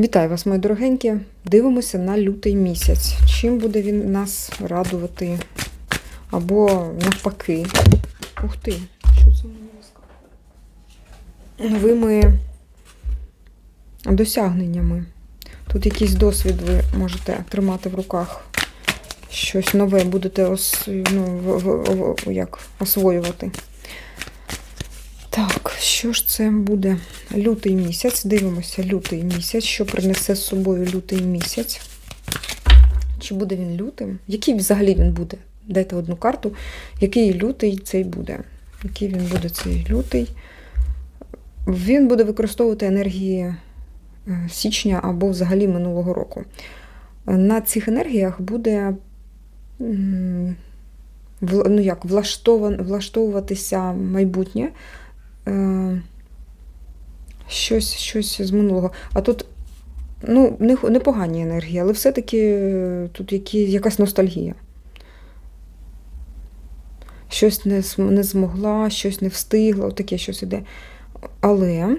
Вітаю вас, мої дорогенькі. Дивимося на лютий місяць. Чим буде він нас радувати? Або навпаки. Ух ти, що це мені вискакує? Новими досягненнями. Тут якийсь досвід ви можете тримати в руках. Щось нове будете ос, ну, як, освоювати. Так, що ж це буде? Лютий місяць. Дивимося, лютий місяць. Що принесе з собою лютий місяць? Чи буде він лютим? Який взагалі він буде? Дайте одну карту. Який лютий цей буде? Який він буде цей лютий? Він буде використовувати енергії е, січня або взагалі минулого року. На цих енергіях буде ну як, влаштовуватися майбутнє. Е, щось, щось з минулого. А тут ну, не- непогані енергії, але все-таки е, тут які, якась ностальгія. Щось не, не змогла, щось не встигла, от таке щось іде. Але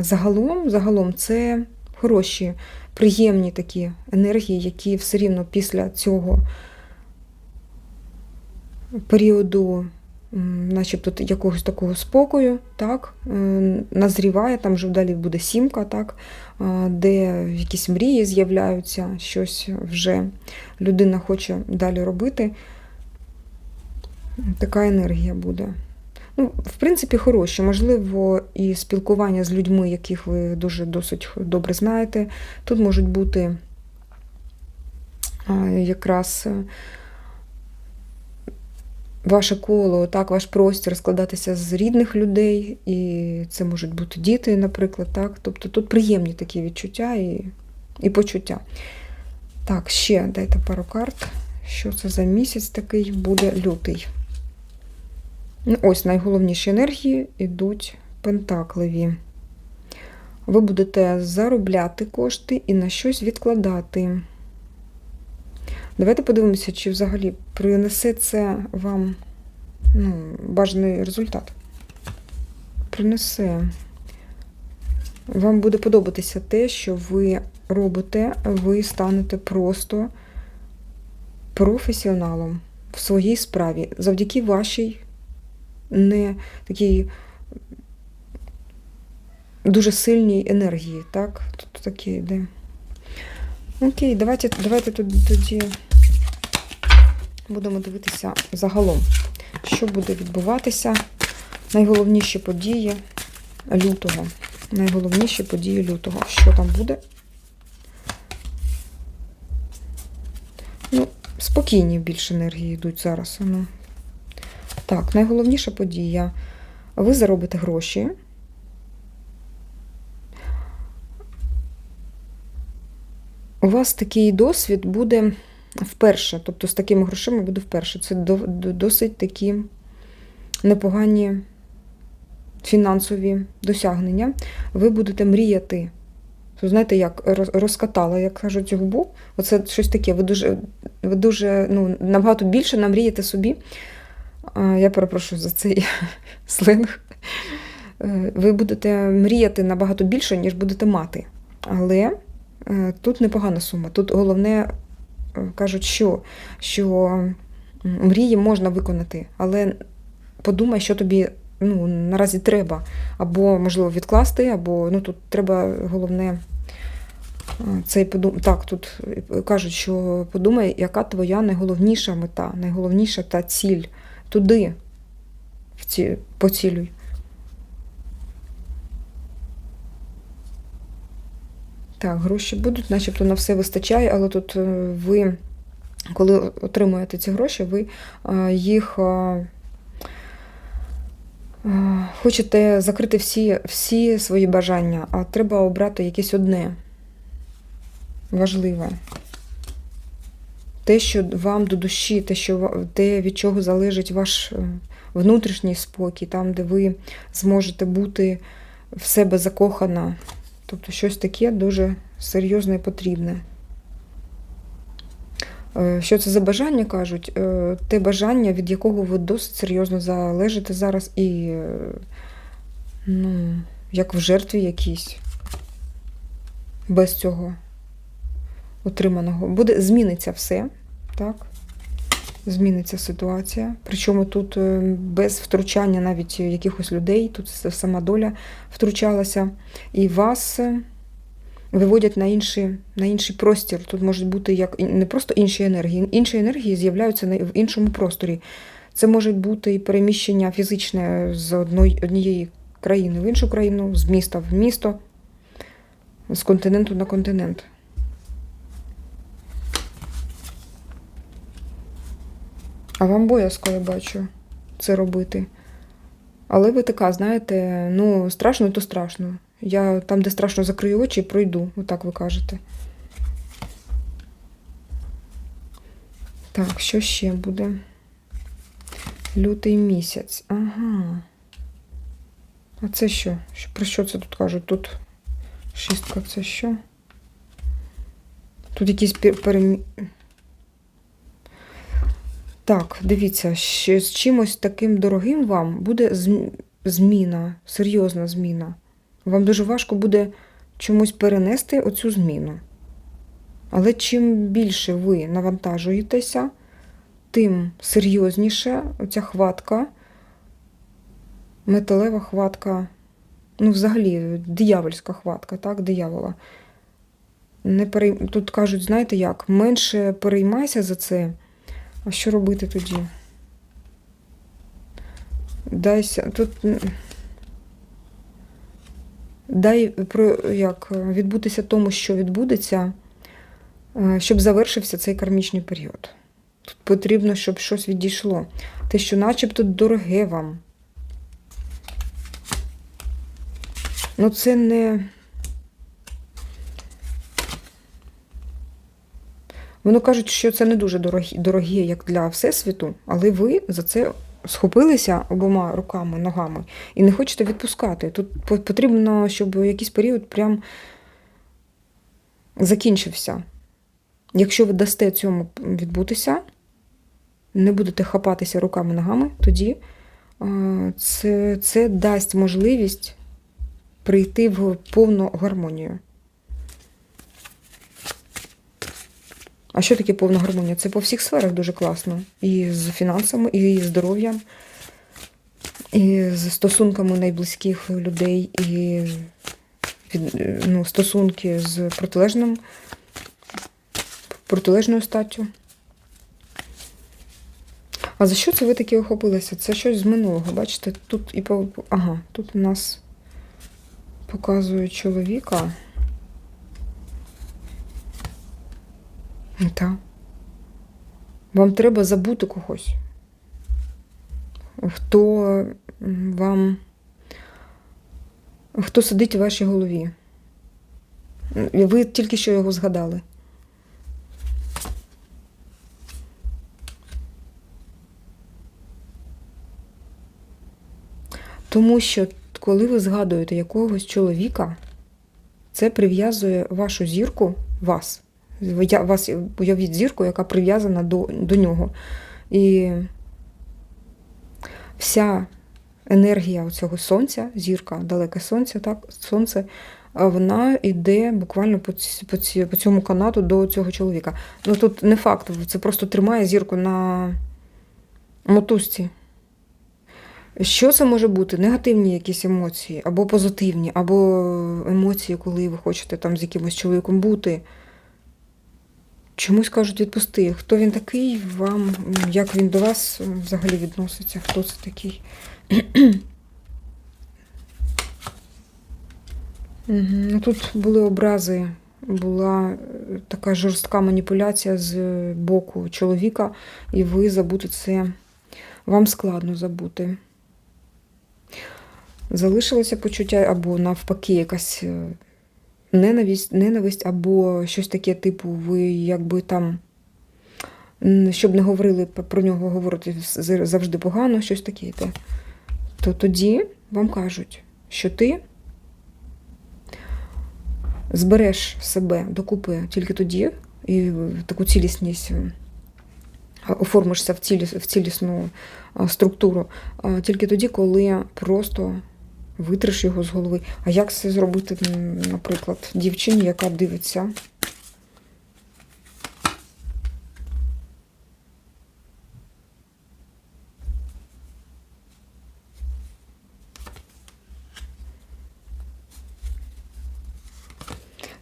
загалом, загалом це хороші, приємні такі енергії, які все рівно після цього періоду начебто якогось такого спокою, так, е, назріває, там вже далі буде сімка, так, е, де якісь мрії з'являються, щось вже людина хоче далі робити. Така енергія буде. Ну, в принципі, хороші. Можливо, і спілкування з людьми, яких ви дуже досить добре знаєте. Тут можуть бути якраз е, ваше коло, так, ваш простір складатися з рідних людей, і це можуть бути діти, наприклад. Так? Тобто тут приємні такі відчуття і, і почуття. Так, ще дайте пару карт. Що це за місяць такий буде лютий? Ну, Ось найголовніші енергії йдуть пентакливі. Ви будете заробляти кошти і на щось відкладати. Давайте подивимося, чи взагалі принесе це вам ну, бажаний результат. Принесе. Вам буде подобатися те, що ви робите, ви станете просто професіоналом в своїй справі завдяки вашій не такій дуже сильній енергії, так? Тут таке йде. Окей, давайте, давайте тоді, тоді будемо дивитися загалом, що буде відбуватися. Найголовніші події лютого. Найголовніші події лютого. Що там буде? Ну, спокійні більше енергії йдуть зараз. Ну. Так, найголовніша подія. Ви заробите гроші. У вас такий досвід буде вперше, тобто з такими грошима буде вперше. Це до- до- досить такі непогані фінансові досягнення. Ви будете мріяти. Знаєте, як розкатала, як кажуть, губу. Оце щось таке. Ви дуже, ви дуже ну, набагато більше намрієте собі. Я перепрошую за цей сленг. Е, Ви будете мріяти набагато більше, ніж будете мати. Але тут непогана сума. Тут головне, е, кажуть, що, що мрії можна виконати, але подумай, що тобі ну, наразі треба. Або, можливо, відкласти, або ну, тут треба головне. е, Цей подум... Так, тут е, кажуть, що подумай, яка твоя найголовніша мета, найголовніша та ціль туди в ці... поцілюй. Так, гроші будуть, начебто на все вистачає, але тут е, ви, коли отримуєте ці гроші, ви е, їх е, хочете закрити всі, всі свої бажання, а треба обрати якесь одне важливе. Те, що вам до душі, те, що, те, від чого залежить ваш внутрішній спокій, там, де ви зможете бути в себе закохана. Тобто щось таке дуже серйозне і потрібне. Е, Що це за бажання кажуть? Е, Те бажання, від якого ви досить серйозно залежите зараз, і е, ну, як в жертві якійсь. без цього отриманого. Буде зміниться все, так? Зміниться ситуація. Причому тут е, без втручання навіть якихось людей, тут сама доля втручалася. І вас е, виводять на інший, на інший простір. Тут можуть бути як не просто інші енергії. Інші енергії з'являються в іншому просторі. Це може бути і переміщення фізичне з однієї країни в іншу країну, з міста в місто, з континенту на континент. А вам боязко, я бачу, це робити. Але ви така, знаєте, ну, страшно, то страшно. Я там, де страшно закрию очі, і пройду, отак ви кажете. Так, що ще буде? Лютий місяць. Ага. А це що? Про що це тут кажуть? Тут шістка це що? Тут якісь перемі... Так, дивіться, що з чимось таким дорогим вам буде зміна, серйозна зміна. Вам дуже важко буде чомусь перенести оцю зміну. Але чим більше ви навантажуєтеся, тим серйозніше оця хватка, металева хватка, ну, взагалі, диявольська хватка, так, диявола. Не перей... Тут кажуть, знаєте як, менше переймайся за це. А що робити тоді? Дайся. Тут. Дай про як відбутися тому, що відбудеться, е, щоб завершився цей кармічний період. Тут потрібно, щоб щось відійшло. Те, що начебто дороге вам. Ну, це не. Воно кажуть, що це не дуже дорогі, дорогі, як для Всесвіту, але ви за це схопилися обома руками, ногами і не хочете відпускати. Тут потрібно, щоб якийсь період прям закінчився. Якщо ви дасте цьому відбутися, не будете хапатися руками ногами, тоді це, це дасть можливість прийти в повну гармонію. А що таке повна гармонія? Це по всіх сферах дуже класно. І з фінансами, і з здоров'ям, і з стосунками найблизьких людей, і ну, стосунки з протилежним, протилежною статтю. А за що це ви такі охопилися? Це щось з минулого. Бачите, тут і по. Ага, тут у нас показують чоловіка. Так. Вам треба забути когось. Хто вам. Хто сидить у вашій голові? Ви тільки що його згадали. Тому що, коли ви згадуєте якогось чоловіка, це прив'язує вашу зірку вас я, вас уявіть зірку, яка прив'язана до, до нього. І вся енергія цього сонця, зірка, далеке сонце, так, сонце, вона йде буквально по по, по цьому канату до цього чоловіка. Ну тут не факт, це просто тримає зірку на мотузці. Що це може бути? Негативні якісь емоції, або позитивні, або емоції, коли ви хочете там з якимось чоловіком бути. Чомусь кажуть, відпусти. Хто він такий, вам, як він до вас взагалі відноситься? Хто це такий? Ну, тут були образи, була е, така жорстка маніпуляція з боку чоловіка, і ви забути це вам складно забути. Залишилося почуття або навпаки якась е, ненависть, ненависть або щось таке, типу, ви якби там, щоб не говорили про нього говорити завжди погано, щось таке, то тоді вам кажуть, що ти збереш себе докупи тільки тоді, і таку цілісність. Оформишся в цілісну структуру тільки тоді, коли просто витриш його з голови. А як це зробити, наприклад, дівчині, яка дивиться?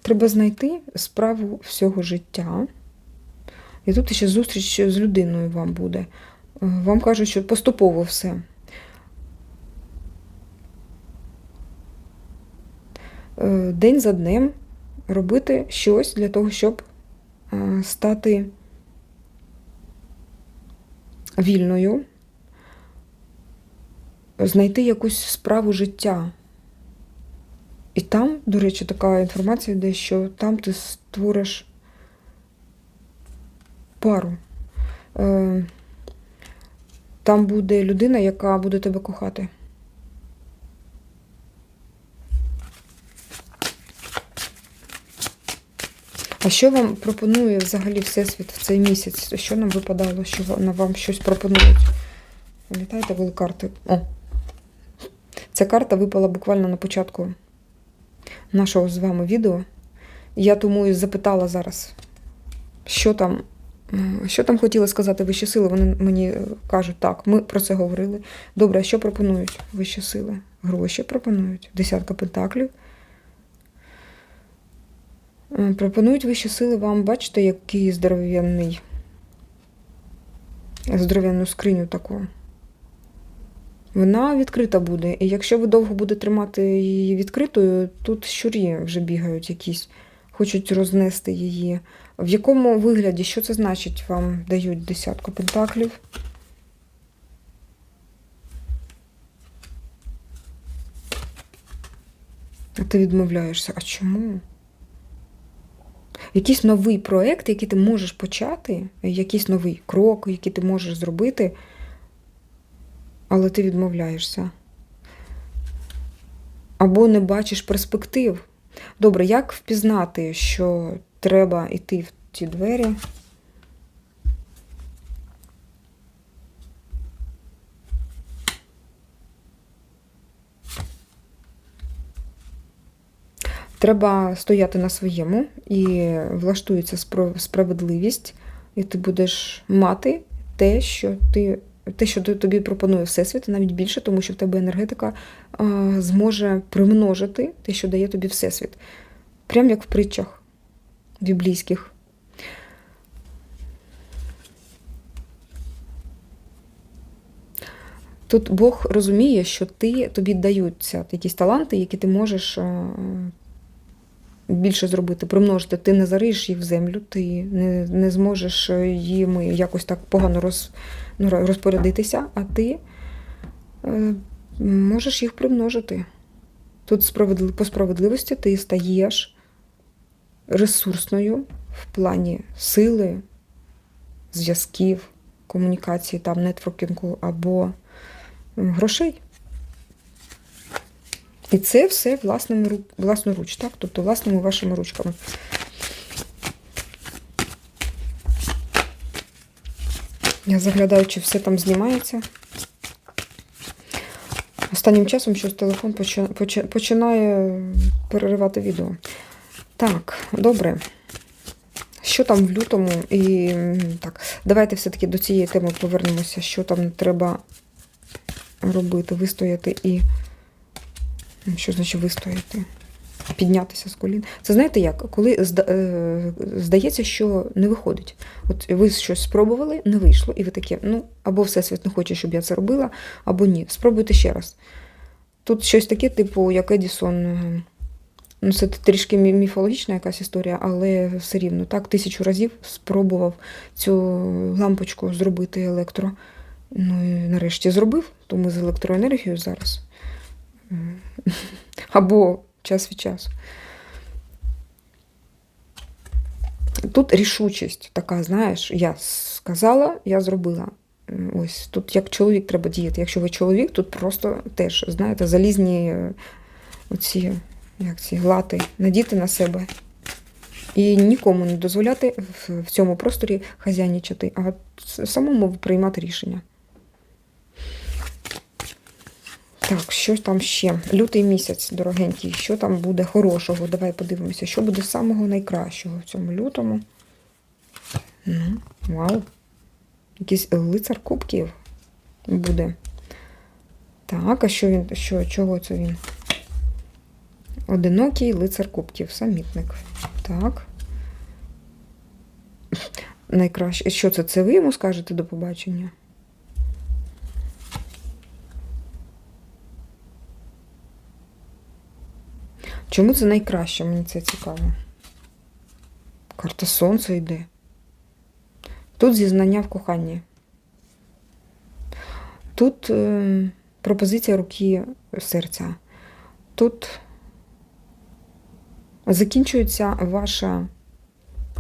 Треба знайти справу всього життя. І тут ще зустріч з людиною вам буде. Е, Вам кажуть, що поступово все. Е, День за днем робити щось для того, щоб е, стати вільною, знайти якусь справу життя. І там, до речі, така інформація йде, що там ти створиш пару. Е, Там буде людина, яка буде тебе кохати. А що вам пропонує взагалі Всесвіт в цей місяць? Що нам випадало, що вам щось пропонують? Пам'ятаєте, були карти? О! Ця карта випала буквально на початку нашого з вами відео. Я тому і запитала зараз, що там, що там хотіли сказати вищі сили. Вони мені е, кажуть, так, ми про це говорили. Добре, а що пропонують вищі сили? Гроші пропонують. Десятка пентаклів. Е, Пропонують вищі сили вам, бачите, який здоров'яний. Здоров'яну скриню таку. Вона відкрита буде. І якщо ви довго будете тримати її відкритою, тут щурі вже бігають якісь, хочуть рознести її. В якому вигляді, що це значить, вам дають десятку пентаклів? А ти відмовляєшся. А чому? Якийсь новий проєкт, який ти можеш почати, якийсь новий крок, який ти можеш зробити, але ти відмовляєшся. Або не бачиш перспектив. Добре, як впізнати, що треба йти в ті двері? Треба стояти на своєму і влаштується справедливість, і ти будеш мати те, що ти. Те, що тобі пропонує Всесвіт, навіть більше, тому що в тебе енергетика зможе примножити те, що дає тобі Всесвіт. Прям як в притчах біблійських. Тут Бог розуміє, що ти, тобі даються якісь таланти, які ти можеш більше зробити, примножити. Ти не зариєш їх в землю, ти не, не зможеш їм якось так погано роз, ну, розпорядитися, а ти е, можеш їх примножити. Тут справедли- по справедливості ти стаєш ресурсною в плані сили, зв'язків, комунікації, там, нетворкінгу або грошей. І це все власними, ру- власноруч, так? Тобто власними вашими ручками. Я заглядаю, чи все там знімається. Останнім часом щось телефон почи- почи- починає переривати відео. Так, добре. Що там в лютому? І так, давайте все-таки до цієї теми повернемося, що там треба робити, вистояти і. Що значить вистояти? Піднятися з колін. Це знаєте як? Коли е, здається, що не виходить. От ви щось спробували, не вийшло, і ви таке, ну, або Всесвіт не хоче, щоб я це робила, або ні. Спробуйте ще раз. Тут щось таке, типу, як Едісон. е, Ну, це трішки міфологічна якась історія, але все рівно. Так, тисячу разів спробував цю лампочку зробити електро. Ну і нарешті зробив, то ми з електроенергією зараз. Або час від часу. Тут рішучість така, знаєш, я сказала, я зробила. Ось тут як чоловік треба діяти. Якщо ви чоловік, тут просто теж, знаєте, залізні е, оці, як ці лати, надіти на себе. І нікому не дозволяти в цьому просторі хазяйничати, а самому приймати рішення. Так, що там ще? Лютий місяць, дорогенький, що там буде хорошого? Давай подивимося, що буде самого найкращого в цьому лютому. Ну, вау. Якийсь лицар кубків буде. Так, а що він? Що, Чого це він? Одинокий лицар кубків, самітник. Так. Найкраще. Що це? Це ви йому скажете до побачення? Чому це найкраще? Мені це цікаво. Карта Сонця йде. Тут зізнання в коханні. Тут е, пропозиція руки серця. Тут закінчується ваша,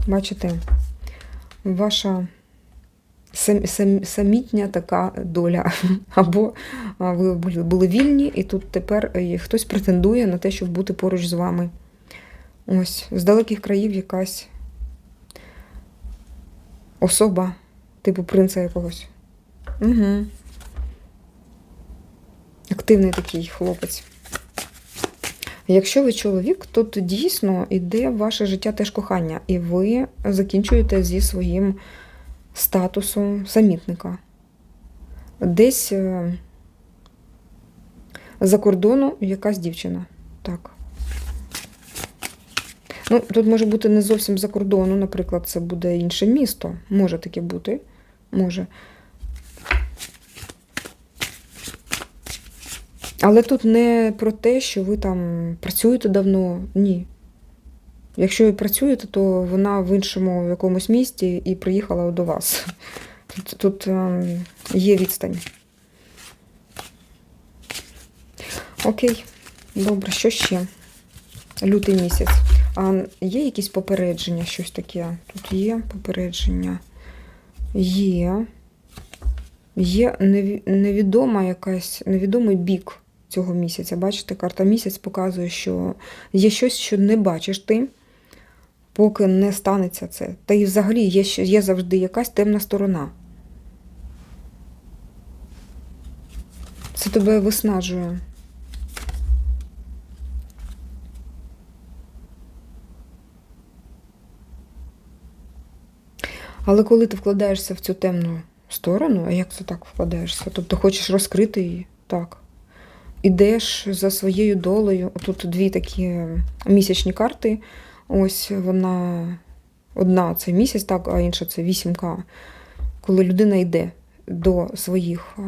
бачите, ваша сам, сам, самітня така доля. Або ви були, вільні, і тут тепер е, хтось претендує на те, щоб бути поруч з вами. Ось, з далеких країв якась особа, типу принца якогось. Угу. Активний такий хлопець. Якщо ви чоловік, то дійсно йде ваше життя теж кохання, і ви закінчуєте зі своїм статусом самітника. Десь е, за кордону якась дівчина. Так. Ну, Тут може бути не зовсім за кордону, наприклад, це буде інше місто. Може таке бути. Може. Але тут не про те, що ви там працюєте давно, ні. Якщо ви працюєте, то вона в іншому якомусь місті і приїхала до вас. Тут, тут ем, є відстань. Окей, добре, що ще? Лютий місяць. А є якісь попередження, щось таке? Тут є попередження. Є. Є невідома якась, невідомий бік цього місяця. Бачите, карта місяць показує, що є щось, що не бачиш ти, поки не станеться це. Та і взагалі є, є завжди якась темна сторона. Це тебе виснажує. Але коли ти вкладаєшся в цю темну сторону, а як це так вкладаєшся? Тобто хочеш розкрити її? Так. Ідеш за своєю долею. Тут дві такі місячні карти. Ось вона одна це місяць, так, а інша це вісімка. Коли людина йде до своїх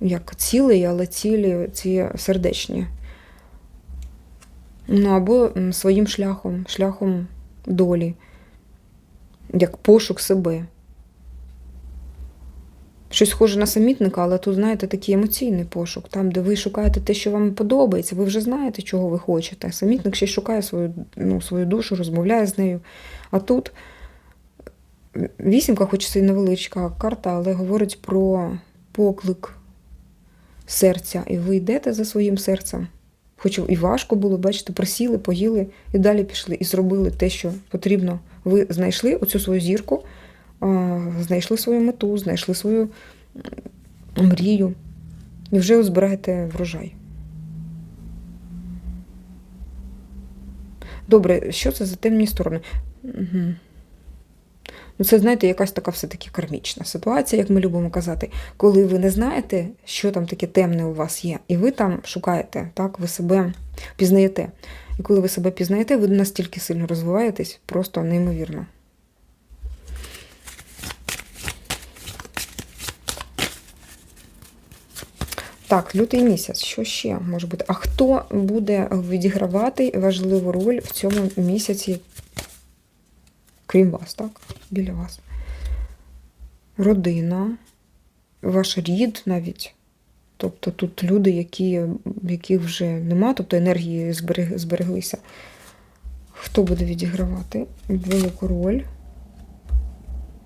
як цілей, але цілі ці сердечні. Ну або своїм шляхом, шляхом долі як пошук себе. Щось схоже на самітника, але тут, знаєте, такий емоційний пошук, там, де ви шукаєте те, що вам подобається, ви вже знаєте, чого ви хочете. Самітник ще шукає свою ну, свою душу, розмовляє з нею. А тут вісімка, хоч і невеличка карта, але говорить про поклик серця. І ви йдете за своїм серцем. Хоч і важко було, бачите, присіли, поїли і далі пішли, і зробили те, що потрібно. Ви знайшли оцю свою зірку, знайшли свою мету, знайшли свою мрію і вже збираєте врожай. Добре, що це за темні сторони? Ну, це, знаєте, якась така все-таки кармічна ситуація, як ми любимо казати, коли ви не знаєте, що там таке темне у вас є, і ви там шукаєте, так, ви себе пізнаєте. І коли ви себе пізнаєте, ви настільки сильно розвиваєтесь, просто неймовірно. Так, лютий місяць, що ще може бути? А хто буде відігравати важливу роль в цьому місяці, крім вас, так? Біля вас? Родина, ваш рід навіть. Тобто тут люди, які, яких вже нема, тобто енергії зберег, збереглися. Хто буде відігравати велику роль?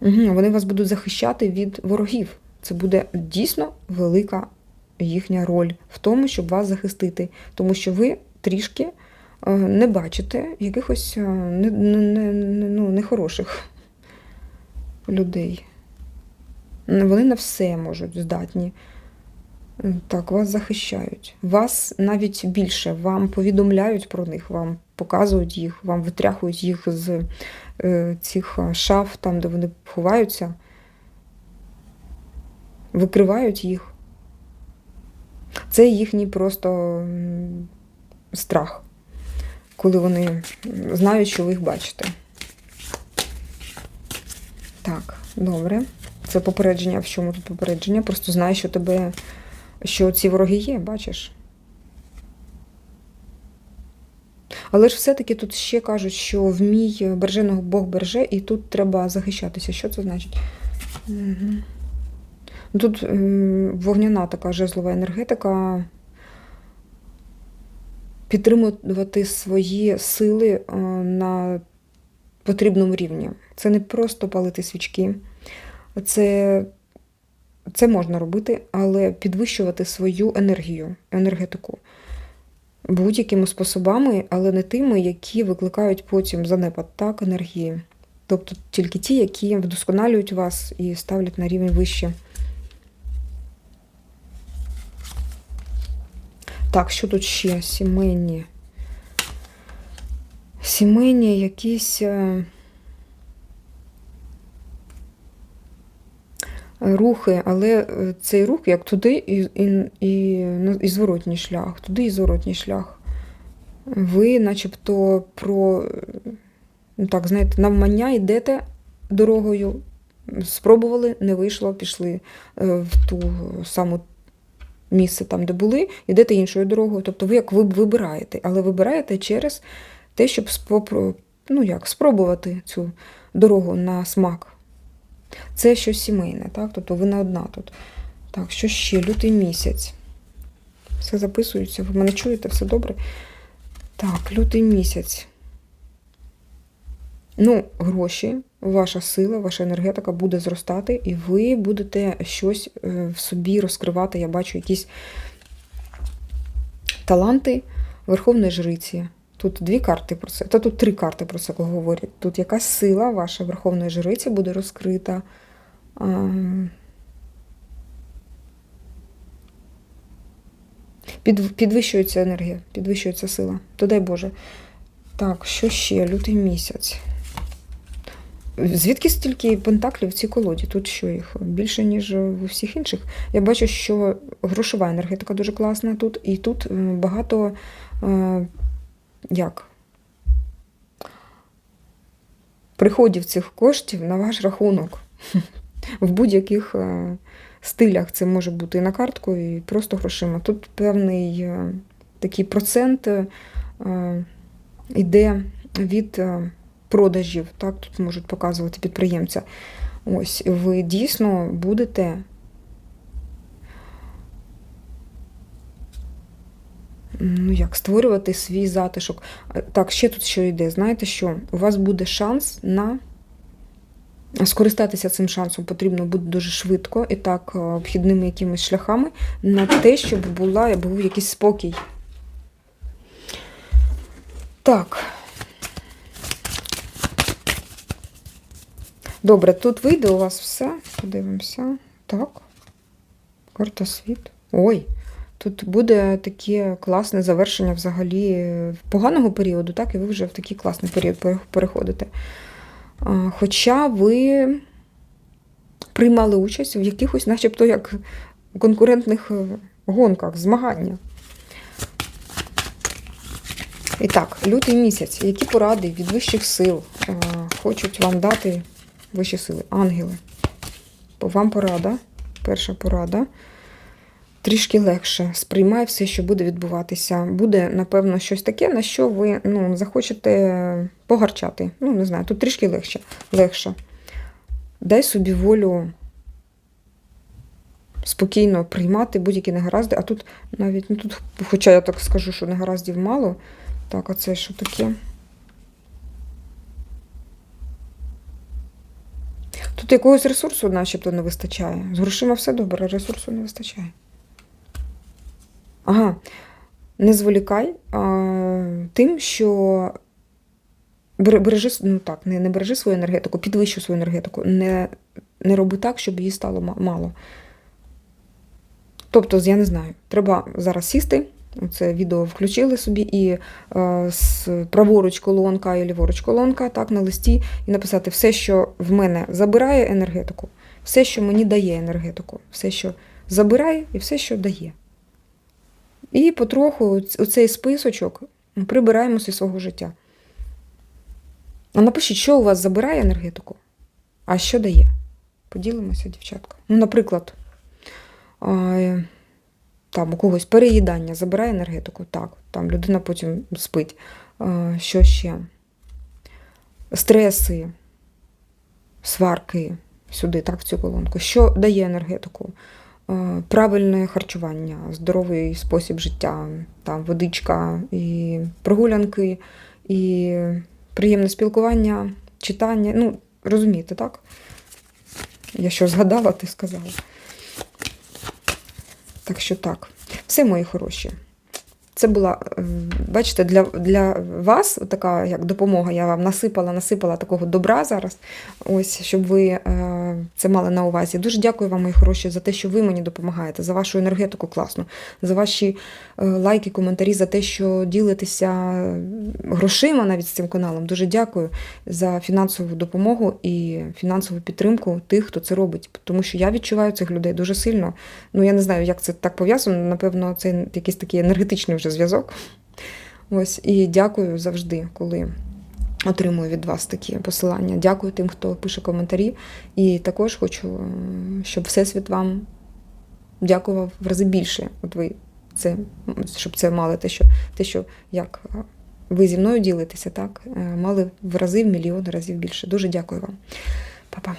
Угу, Вони вас будуть захищати від ворогів. Це буде дійсно велика їхня роль в тому, щоб вас захистити. Тому що ви трішки е, не бачите якихось е, не, не, не, ну, нехороших людей. Вони на все можуть здатні. Так, вас захищають. Вас навіть більше, вам повідомляють про них, вам показують їх, вам витряхують їх з е, цих е, шаф, там, де вони ховаються, викривають їх. Це їхній просто страх, коли вони знають, що ви їх бачите. Так, добре. Це попередження. В чому тут попередження? Просто знаю, що тебе, що ці вороги є, бачиш. Але ж все-таки тут ще кажуть, що вмій береженого Бог береже, і тут треба захищатися. Що це значить? Угу. Тут вогняна така жезлова енергетика. Підтримувати свої сили е, на потрібному рівні. Це не просто палити свічки. Це, це можна робити, але підвищувати свою енергію, енергетику будь-якими способами, але не тими, які викликають потім занепад так, енергії. Тобто тільки ті, які вдосконалюють вас і ставлять на рівень вище. Так, що тут ще? Сімейні. Сімейні якісь. е, рухи, але е, цей рух як туди і, і, і, і зворотній шлях, туди і зворотній шлях. Ви начебто про, ну так, знаєте, навмання йдете дорогою, спробували, не вийшло, пішли е, в ту саму місце, там, де були, йдете іншою дорогою. Тобто ви як ви вибираєте, але вибираєте через те, щоб спопро- ну, як, спробувати цю дорогу на смак. Це щось сімейне, так? Тобто ви не одна тут. Так, що ще? Лютий місяць. Все записується, ви мене чуєте, все добре. Так, лютий місяць. Ну, гроші, ваша сила, ваша енергетика буде зростати, і ви будете щось е, в собі розкривати. Я бачу якісь таланти Верховної Жриці. Тут дві карти про це, та тут три карти про це говорять. Тут якась сила ваша Верховної Жриці буде розкрита. Під, підвищується енергія, підвищується сила. То дай Боже. Так, що ще? Лютий місяць. Звідки стільки пентаклів в цій колоді? Тут що їх більше, ніж у всіх інших. Я бачу, що грошова енергетика дуже класна тут, і тут е, багато е, як? Приходів цих коштів на ваш рахунок. В будь-яких е, стилях це може бути і на картку, і просто грошима. Тут певний такий процент е, йде від продажів. Так, тут можуть показувати підприємця. Ось, ви дійсно будете. Ну, як створювати свій затишок. Так, ще тут що йде. Знаєте що? У вас буде шанс на скористатися цим шансом потрібно буде дуже швидко і так е, обхідними якимись шляхами на те, щоб була, був якийсь спокій. Так. Добре, тут вийде у вас все. Подивимося. Так. Карта світ. Ой, тут буде таке класне завершення взагалі поганого періоду, так, і ви вже в такий класний період переходите. Хоча ви приймали участь в якихось, начебто, як конкурентних е, гонках, змагання. І так, лютий місяць. Які поради від вищих сил е, хочуть вам дати вищі сили? Ангели. Вам порада. Перша порада. Трішки легше. Сприймай все, що буде відбуватися. Буде, напевно, щось таке, на що ви ну, захочете погарчати. Ну, не знаю, тут трішки легше. легше. Дай собі волю спокійно приймати будь-які негаразди. А тут навіть, ну тут, хоча я так скажу, що негараздів мало. Так, а це що таке? Тут якогось ресурсу начебто не вистачає. З грошима все добре, ресурсу не вистачає. Ага, не зволікай а, тим, що бережи, ну так, не, не бережи свою енергетику, підвищуй свою енергетику. Не, не роби так, щоб її стало мало. Тобто, я не знаю, треба зараз сісти. Це відео включили собі і е, з праворуч колонка і ліворуч колонка, так, на листі, і написати все, що в мене забирає енергетику, все, що мені дає енергетику, все, що забирає, і все, що дає. І потроху ц- оцей списочок прибираємо зі свого життя. А напишіть, що у вас забирає енергетику, а що дає. Поділимося, дівчатка. Ну, наприклад, е, там у когось переїдання забирає енергетику. Так, там людина потім спить. Що ще? Стреси, сварки сюди, так, в цю колонку. Що дає енергетику? Е, Правильне харчування, здоровий спосіб життя, там водичка, і прогулянки, і приємне спілкування, читання. Ну, розумієте, так? Я що згадала, ти сказала. Так що так. Все мої хороші. Це була, е, бачите, для, для вас така як допомога. Я вам насипала, насипала такого добра зараз. Ось, щоб ви е, це мали на увазі. Дуже дякую вам, мої хороші, за те, що ви мені допомагаєте, за вашу енергетику класну, за ваші е, лайки, коментарі, за те, що ділитеся грошима навіть з цим каналом. Дуже дякую за фінансову допомогу і фінансову підтримку тих, хто це робить. Тому що я відчуваю цих людей дуже сильно. Ну, я не знаю, як це так пов'язано. Напевно, це якийсь такий енергетичний вже зв'язок. Ось, і дякую завжди, коли отримую від вас такі посилання. Дякую тим, хто пише коментарі. І також хочу, щоб Всесвіт вам дякував в рази більше. От ви це, щоб це мали те, що, те, що як е, ви зі мною ділитеся, так, е, мали в рази, в мільйон разів більше. Дуже дякую вам. Па-па.